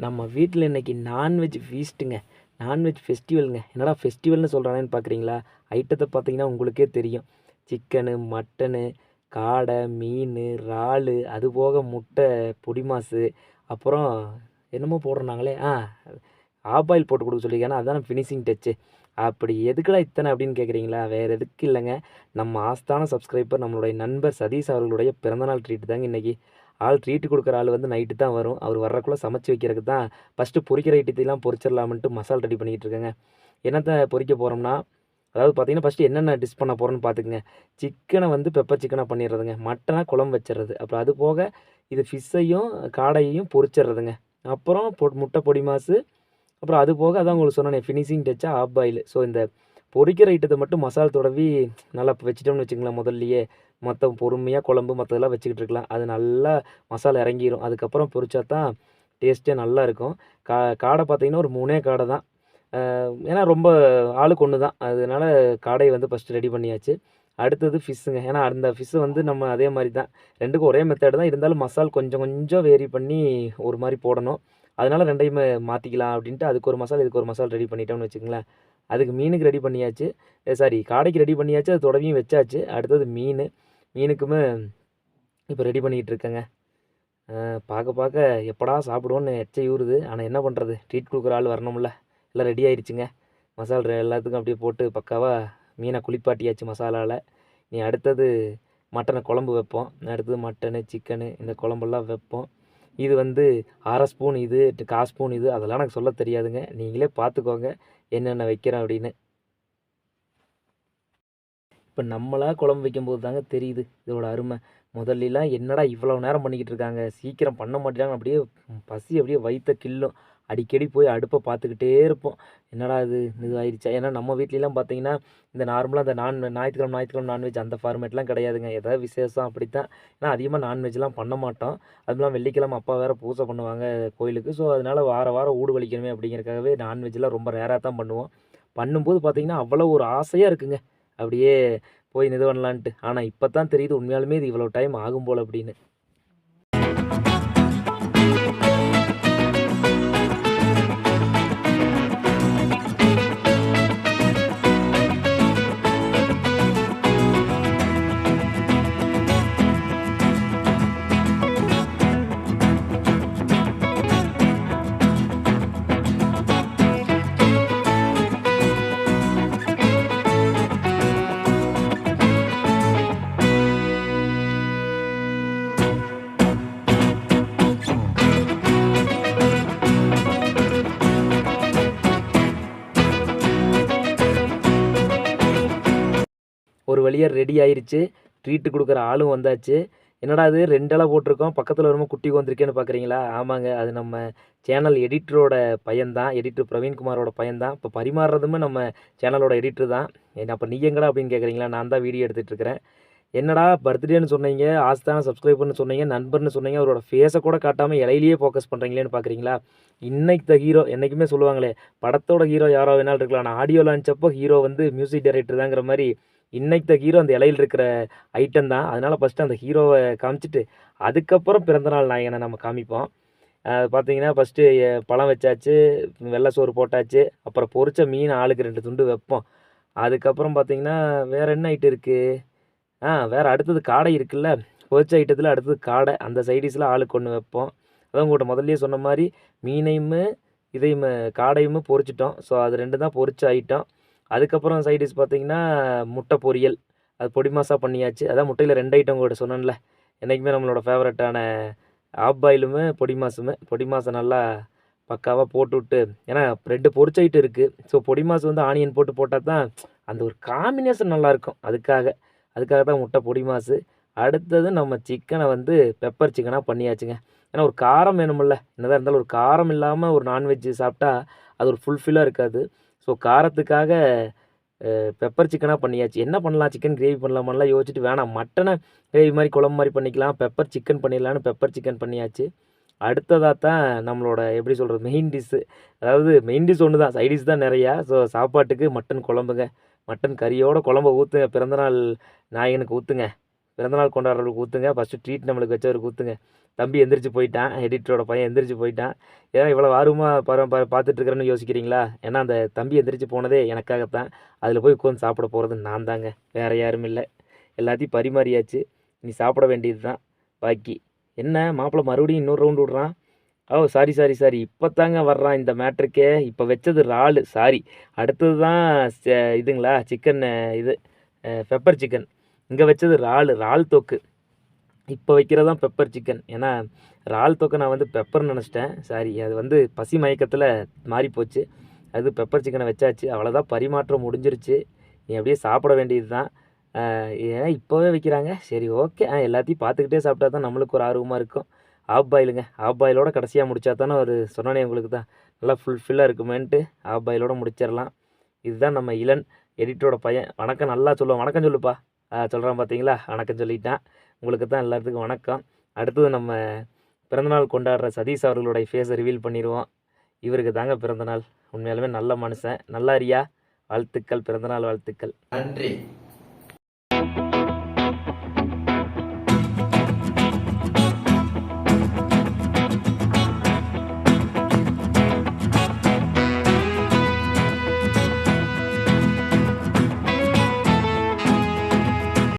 நம்ம வீட்டில் இன்றைக்கி நான்வெஜ் ஃபீஸ்ட்டுங்க நான்வெஜ் ஃபெஸ்டிவலுங்க என்னடா ஃபெஸ்டிவல்னு சொல்கிறானேன்னு பார்க்குறீங்களா ஐட்டத்தை பார்த்தீங்கன்னா உங்களுக்கே தெரியும். சிக்கனு மட்டனு காடை மீன் இறாலு அது போக முட்டை பொடிமாசு அப்புறம் என்னமோ போடுறாங்களே ஆ ஆப்பாயில் போட்டு கொடுக்க சொல்லியிருக்காங்க. அதுதான் ஃபினிஷிங் டச்சு அப்படி எதுக்குடா இத்தனை அப்படின்னு கேட்குறீங்களா வேறு எதுக்கு இல்லைங்க. நம்ம ஆஸ்தான சப்ஸ்கிரைபர் நம்மளுடைய நண்பர் சதீஷ் அவர்களுடைய பிறந்தநாள் ட்ரீட் தாங்க இன்றைக்கி ஆள் ட்ரீட்டு கொடுக்குற ஆள் வந்து நைட்டு தான் வரும். அவர் வர்றக்குள்ளே சமைச்சு வைக்கிறதுக்கு தான் ஃபஸ்ட்டு பொரிக்கிற ஐட்டத்தையெல்லாம் பொரிச்சிடலாமன்ட்டு மசால் ரெடி பண்ணிக்கிட்டு இருக்கேங்க. என்னத்தை பொறிக்க போகிறோம்னா அதாவது பார்த்தீங்கன்னா ஃபஸ்ட்டு என்னென்ன டிஷ் பண்ண போகிறோன்னு பார்த்துக்குங்க. சிக்கனை வந்து பெப்பர் சிக்கனாக பண்ணிடுறதுங்க. மட்டனாக குழம்பு வச்சிடுறது. அப்புறம் அது போக இது ஃபிஷ்ஷையும் காடையையும் பொறிச்சிடுறதுங்க அப்புறம் பொ முட்டை பொடி மாசு. அப்புறம் அது போக அதான் உங்களுக்கு சொன்னேன் ஃபினிஷிங் டச்சா ஆஃப் பாயில் ஸோ இந்த பொரிக்கிற ஐட்டத்தை மட்டும் மசால் தடவி நல்லா வச்சிட்டோம்னு வச்சுங்களேன் முதல்லையே. மற்ற பொறுமையாக குழம்பு மற்றதெல்லாம் வச்சுக்கிட்டு இருக்கலாம். அது நல்லா மசாலா இறங்கிடும் அதுக்கப்புறம் பொரிச்சா தான் டேஸ்ட்டே நல்லா இருக்கும். கா காடை பார்த்தீங்கன்னா ஒரு மூணே காடை தான். ஏன்னா ரொம்ப ஆளுக்கு ஒன்று தான். அதனால காடையை வந்து ஃபஸ்ட்டு ரெடி பண்ணியாச்சு. அடுத்தது ஃபிஷ்ஷுங்க ஏன்னா அந்த ஃபிஷ்ஷு வந்து நம்ம அதே மாதிரி தான். ரெண்டுக்கும் ஒரே மெத்தட் தான். இருந்தாலும் மசால் கொஞ்சம் கொஞ்சம் வேரி பண்ணி ஒரு மாதிரி போடணும். அதனால ரெண்டையுமே மாற்றிக்கலாம் அப்படின்ட்டு அதுக்கு ஒரு மசாலா இதுக்கு ஒரு மசாலா ரெடி பண்ணிட்டோம்னு வச்சுங்களேன் அதுக்கு மீனுக்கு ரெடி பண்ணியாச்சு. சாரி காடைக்கு ரெடி பண்ணியாச்சு அது தொடவியும் வச்சாச்சு. அடுத்தது மீன். மீனுக்குமே இப்போ ரெடி பண்ணிக்கிட்டு இருக்கேங்க. பார்க்க பார்க்க எப்படா சாப்பிடுவோன்னு எச்சை ஊறுது. ஆனால் என்ன பண்ணுறது ட்ரீட் கொடுக்குற ஆள் வரணும்ல. எல்லாம் ரெடி ஆயிடுச்சுங்க மசாலா எல்லாத்துக்கும் அப்படியே போட்டு பக்காவாக மீனை குளிப்பாட்டியாச்சு மசாலாவில் நீ அடுத்தது மட்டனை குழம்பு வைப்போம். அடுத்தது மட்டனு சிக்கனு இந்த குழம்பெல்லாம் வைப்போம். இது வந்து அரை ஸ்பூன் இது கா ஸ்பூன் இது அதெல்லாம் எனக்கு சொல்ல தெரியாதுங்க. நீங்களே பார்த்துக்கோங்க என்னென்ன வைக்கிறேன் அப்படின்னு. இப்போ நம்மளாக குழம்பு வைக்கும்போது தாங்க தெரியுது இதோட அருமை. முதல்லலாம் என்னடா இவ்வளோ நேரம் பண்ணிக்கிட்டு இருக்காங்க? சீக்கிரம் பண்ண மாட்டேங்கிறாங்க அப்படியே பசி அப்படியே வயிற்ற கில்லும் அடிக்கடி போய் அடுப்பை பார்த்துக்கிட்டே இருப்போம். என்னடா இது? இது ஆயிடுச்சா ஏன்னா நம்ம வீட்லலாம் பார்த்தீங்கன்னா இந்த நார்மலாக அந்த நான் ஞாயிற்றுக்கிழமை ஞாயிற்றுக்கிழமை நான்வெஜ் அந்த ஃபார்மேட்லாம் கிடையாதுங்க. ஏதாவது விசேஷம் அப்படித்தான். ஏன்னா அதிகமாக நான்வெஜ்லாம் பண்ண மாட்டோம். அதுலாம் வெள்ளிக்கிழமை அப்பா வேறு பூஜை பண்ணுவாங்க கோயிலுக்கு. ஸோ அதனால் வார வாரம் ஊடு வலிக்கணுமே அப்படிங்கிறக்காகவே நான்வெஜ்லாம் ரொம்ப ரேராக தான் பண்ணுவோம். பண்ணும்போது பார்த்திங்கன்னா அவ்வளோ ஒரு ஆசையாக இருக்குங்க. அப்படியே போய் இது பண்ணலான்ட்டு. ஆனால் இப்போ தான் தெரியுது உண்மையாலுமே இது இவ்வளோ டைம் ஆகும் போல் அப்படின்னு. வழியாக ரெடி ஆயிருச்சு. ட்ரீட்டு கொடுக்குற ஆளும் வந்தாச்சு. என்னடா இது? ரெண்டு போட்டிருக்கோம். பக்கத்தில் வரும்போது குட்டி வந்திருக்கேன்னு பார்க்குறீங்களா ஆமாங்க. அது நம்ம சேனல் எடிட்டரோட பையன்தான். எடிட்டர் பிரவீன்குமாரோட பையன்தான். இப்போ பரிமாறுறதுமே நம்ம சேனலோட எடிட்டர் தான். அப்போ நீ எங்கடா அப்படின்னு கேட்குறீங்களா நான் தான் வீடியோ எடுத்துகிட்டு இருக்கிறேன். என்னடா பர்த்டேன்னு சொன்னீங்க. ஆஸ்தான சப்ஸ்கிரைபர்னு சொன்னீங்க. நண்பர்னு சொன்னீங்க. அவரோட ஃபேஸை கூட காட்டாமல் இலையிலேயே ஃபோக்கஸ் பண்ணுறீங்களேன்னு பார்க்குறீங்களா இன்னைக்கு த ஹீரோ என்றைக்குமே சொல்லுவாங்களே படத்தோட ஹீரோ யாரோ வேணாலும் இருக்கலாம் ஆனால் ஆடியோ லான்ச்சப்போ ஹீரோ வந்து மியூசிக் டைரக்டர் தாங்கிற மாதிரி இன்னைக்கு ஹீரோ அந்த இலையில் இருக்கிற ஐட்டம் தான். அதனால் ஃபஸ்ட்டு அந்த ஹீரோவை காமிச்சிட்டு அதுக்கப்புறம் பிறந்தநாள் நாயகனை நம்ம காமிப்போம். பார்த்தீங்கன்னா ஃபஸ்ட்டு பழம் வச்சாச்சு வெள்ளை சோறு போட்டாச்சு அப்புறம் பொரிச்ச மீன் ஆளுக்கு ரெண்டு துண்டு வைப்போம். அதுக்கப்புறம் பார்த்தீங்கன்னா வேறு என்ன ஐட்டம் இருக்குது ஆ வேறு அடுத்தது காடை இருக்குல்ல பொரிச்ச ஐட்டத்தில் அடுத்தது காடை அந்த சைடிஸில் ஆளுக்கு ஒன்று வைப்போம். அதான் உங்கள்கிட்ட முதல்லையே சொன்ன மாதிரி மீனையும் இதையும் காடையும் பொரிச்சிட்டோம். ஸோ அது ரெண்டு தான் பொரிச்ச ஐட்டம் அதுக்கப்புறம் சைடிஷ் பார்த்தீங்கன்னா முட்டை பொரியல். அது பொடி மாசாக பண்ணியாச்சு. அதான் முட்டையில் ரெண்டு ஐட்டம் கூட சொன்னேன்ல. என்றைக்குமே நம்மளோட ஃபேவரட்டான ஆப் பாயிலுமே பொடி மாசுமே. பொடி மாசை நல்லா பக்காவாக போட்டு விட்டு ஏன்னா ரெண்டு பொரிச்சைட்டு இருக்குது ஸோ பொடி மாசு வந்து ஆனியன் போட்டு போட்டால் தான் அந்த ஒரு காம்பினேஷன் நல்லாயிருக்கும். அதுக்காக அதுக்காக தான் முட்டை பொடி மாசு. அடுத்தது நம்ம சிக்கனை வந்து பெப்பர் சிக்கனாக பண்ணியாச்சுங்க. ஏன்னா ஒரு காரம் வேணுமில்ல. என்னதான் இருந்தாலும் ஒரு காரம் இல்லாமல் ஒரு நான்வெஜ் சாப்பிட்டா அது ஒரு ஃபுல்ஃபில்லாக இருக்காது. ஸோ காரத்துக்காக பெப்பர் சிக்கனாக பண்ணியாச்சு. என்ன பண்ணலாம்? சிக்கன் கிரேவி பண்ணலாமான்லாம் யோசிச்சுட்டு வேணாம். மட்டனை கிரேவி மாதிரி குழம்பு மாதிரி பண்ணிக்கலாம். பெப்பர் சிக்கன் பண்ணிடலான்னு பெப்பர் சிக்கன் பண்ணியாச்சு. அடுத்ததாக தான் நம்மளோட எப்படி சொல்கிறது மெயின் டிஷ்ஷு அதாவது மெயின் டிஷ் ஒன்று தான். சைடிஷ் தான் நிறையா. ஸோ சாப்பாட்டுக்கு மட்டன் குழம்புங்க. மட்டன் கறியோட குழம்ப ஊற்றுங்க பிறந்தநாள் நாயகனுக்கு ஊற்றுங்க பிறந்தநாள் கொண்டாடுறவருக்கு ஊற்றுங்க ஃபஸ்ட்டு ட்ரீட் நம்மளுக்கு வச்சவருக்கு ஊற்றுங்க தம்பி எந்திரிச்சு போயிட்டான். எடிட்டரோட பையன் எந்திரிச்சு போயிட்டான். ஏன்னா இவ்வளோ ஆர்வமாக பர பா யோசிக்கிறீங்களா? ஏன்னா அந்த தம்பி எந்திரிச்சு போனதே எனக்காகத்தான். அதில் போய் உட்காந்து சாப்பிட போகிறது நான் தாங்க வேறு யாரும் இல்லை. எல்லாத்தையும் பரிமாறியாச்சு. நீ சாப்பிட வேண்டியது தான் பாக்கி. என்ன? மாப்பிள்ளை மறுபடியும் இன்னொரு ரவுண்டு விட்றான். ஓ சாரி சாரி சாரி இப்போ தாங்க வர்றான் இந்த மேட்ருக்கே இப்போ வச்சது இறாலு. சாரி அடுத்தது தான் இதுங்களா சிக்கன் இது பெப்பர் சிக்கன் இங்கே வச்சது இறால் இறால் தொக்கு. இப்போ வைக்கிறது தான் பெப்பர் சிக்கன் ஏன்னா இறால் தொக்கை நான் வந்து பெப்பர்னு நினச்சிட்டேன். சாரி அது வந்து பசி மயக்கத்தில் மாறி போச்சு அது பெப்பர் சிக்கனை வச்சாச்சு. அவ்வளோதான் பரிமாற்றம் முடிஞ்சிருச்சு. நீ அப்படியே சாப்பிட வேண்டியது தான் ஏன்னா இப்போவே வைக்கிறாங்க. சரி ஓகே ஆ எல்லாத்தையும் பார்த்துக்கிட்டே சாப்பிட்டா தான் நம்மளுக்கு ஒரு ஆர்வமாக இருக்கும். ஆஃப் பாயிலுங்க ஆஃப் பாயிலோட கடைசியாக முடிச்சா தானே ஒரு சொன்னனே உங்களுக்கு தான். நல்லா ஃபுல்ஃபில்லாக இருக்குமேன்ட்டு ஆஃப் பாயிலோட முடிச்சிடலாம். இதுதான் நம்ம இளன் எடிட்டரோட பையன். வணக்கம் நல்லா சொல்லுவான். வணக்கம் சொல்லுப்பா. சொல்கிறான் பார்த்தீங்களா வணக்கம் சொல்லிட்டேன். உங்களுக்கு தான் எல்லாத்துக்கும் வணக்கம். அடுத்தது நம்ம பிறந்தநாள் கொண்டாடுற சதீஷ் அவர்களுடைய ஃபேஸை ரிவீல் பண்ணிடுவோம் இவருக்கு தாங்க பிறந்தநாள். உண்மையாலுமே நல்ல மனுஷன். நல்லா அறியா வாழ்த்துக்கள். பிறந்தநாள் வாழ்த்துக்கள். நன்றி.